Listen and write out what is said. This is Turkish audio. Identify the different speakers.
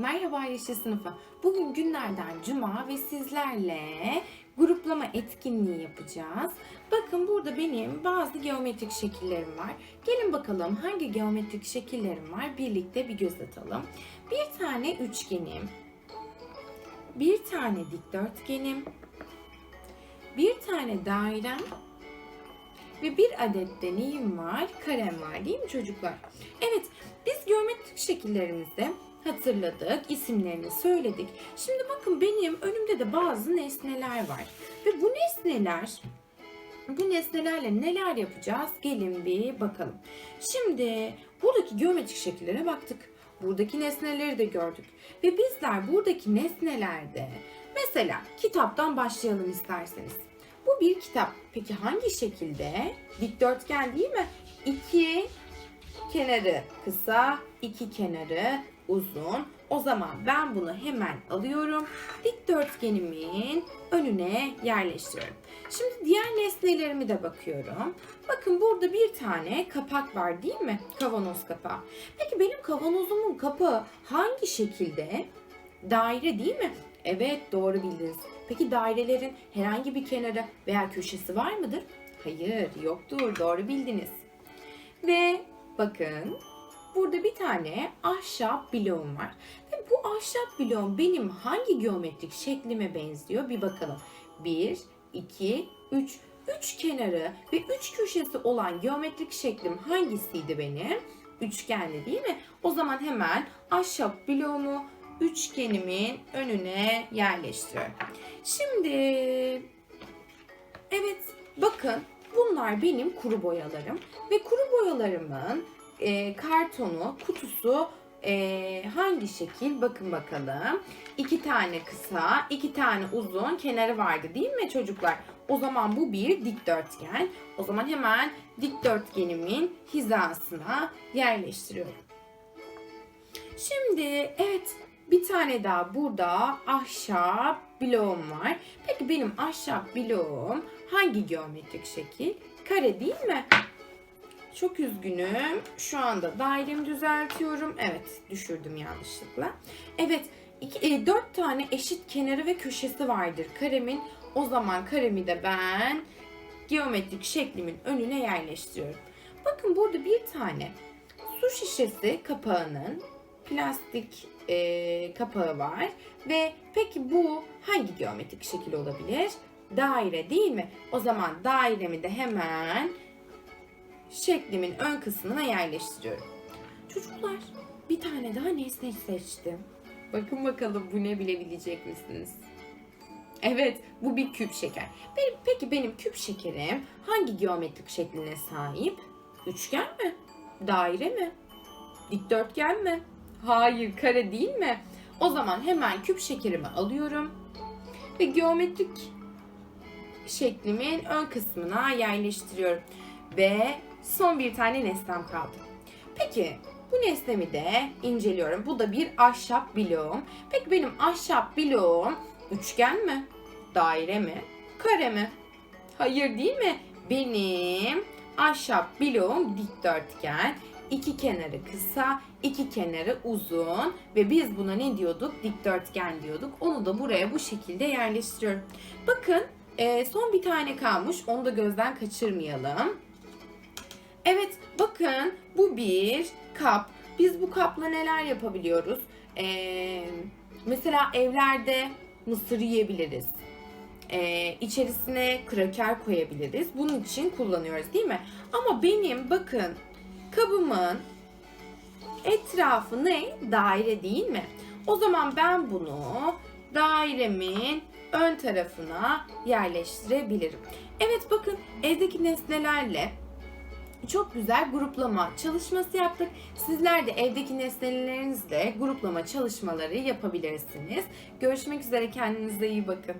Speaker 1: Merhaba Yeşil Sınıfı. Bugün günlerden cuma ve sizlerle gruplama etkinliği yapacağız. Bakın burada benim bazı geometrik şekillerim var. Gelin bakalım hangi geometrik şekillerim var birlikte bir göz atalım. Bir tane üçgenim, bir tane dikdörtgenim, bir tane dairem ve bir adet de neyim var? Karem var değil mi çocuklar? Evet, biz geometrik şekillerimizi hatırladık, isimlerini söyledik. Şimdi bakın benim önümde de bazı nesneler var. Ve bu nesneler, bu nesnelerle neler yapacağız? Gelin bir bakalım. Şimdi buradaki geometrik şekillere baktık. Buradaki nesneleri de gördük. Ve bizler buradaki nesnelerde mesela kitaptan başlayalım isterseniz. Bu bir kitap. Peki hangi şekilde? Dikdörtgen değil mi? İki kenarı kısa, iki kenarı uzun. O zaman ben bunu hemen alıyorum. Dikdörtgenimin önüne yerleştiriyorum. Şimdi diğer nesnelerime de bakıyorum. Bakın burada bir tane kapak var değil mi? Kavanoz kapağı. Peki benim kavanozumun kapağı hangi şekilde? Daire değil mi? Evet doğru bildiniz. Peki dairelerin herhangi bir kenarı veya köşesi var mıdır? Hayır yoktur doğru bildiniz. Ve bakın burada bir tane ahşap bloğum var. Ve bu ahşap bloğum benim hangi geometrik şeklime benziyor bir bakalım. 1, 2, 3. Üç kenarı ve üç köşesi olan geometrik şeklim hangisiydi benim? Üçgenli değil mi? O zaman hemen ahşap bloğumu üçgenimin önüne yerleştiriyorum. Şimdi evet bakın bunlar benim kuru boyalarım ve kuru boyalarımın e, kartonu, kutusu e, hangi şekil? Bakın bakalım. İki tane kısa, iki tane uzun kenarı vardı değil mi çocuklar? O zaman bu bir dikdörtgen. O zaman hemen dikdörtgenimin hizasına yerleştiriyorum. Şimdi evet bir tane daha burada ahşap bloğum var. Peki benim ahşap bloğum hangi geometrik şekil? Kare değil mi? Çok üzgünüm. Şu anda dairemi düzeltiyorum. Evet, düşürdüm yanlışlıkla. Evet, iki, e, dört tane eşit kenarı ve köşesi vardır karemin. O zaman karemi de ben geometrik şeklimin önüne yerleştiriyorum. Bakın burada bir tane su şişesi kapağının plastik e, kapağı var ve peki bu hangi geometrik şekil olabilir? Daire değil mi? O zaman dairemi de hemen şeklimin ön kısmına yerleştiriyorum. Çocuklar bir tane daha nesne seçtim. Bakın bakalım bu ne bilebilecek misiniz? Evet bu bir küp şeker. Benim, peki benim küp şekerim hangi geometrik şekline sahip? Üçgen mi? Daire mi? Dikdörtgen mi? Hayır kare değil mi? O zaman hemen küp şekerimi alıyorum ve geometrik şeklimin ön kısmına yerleştiriyorum. Ve son bir tane nesnem kaldı. Peki bu nesnemi de inceliyorum. Bu da bir ahşap bloğum. Peki benim ahşap bloğum üçgen mi? Daire mi? Kare mi? Hayır değil mi? Benim ahşap bloğum dikdörtgen. İki kenarı kısa, iki kenarı uzun ve biz buna ne diyorduk? Dikdörtgen diyorduk. Onu da buraya bu şekilde yerleştiriyorum. Bakın e, son bir tane kalmış. Onu da gözden kaçırmayalım. Evet bakın bu bir kap. Biz bu kapla neler yapabiliyoruz? Ee, mesela evlerde mısır yiyebiliriz. Ee, içerisine kraker koyabiliriz. Bunun için kullanıyoruz değil mi? Ama benim bakın kabımın etrafı ne? Daire değil mi? O zaman ben bunu dairemin ön tarafına yerleştirebilirim. Evet bakın evdeki nesnelerle çok güzel gruplama çalışması yaptık. Sizler de evdeki nesnelerinizle gruplama çalışmaları yapabilirsiniz. Görüşmek üzere kendinize iyi bakın.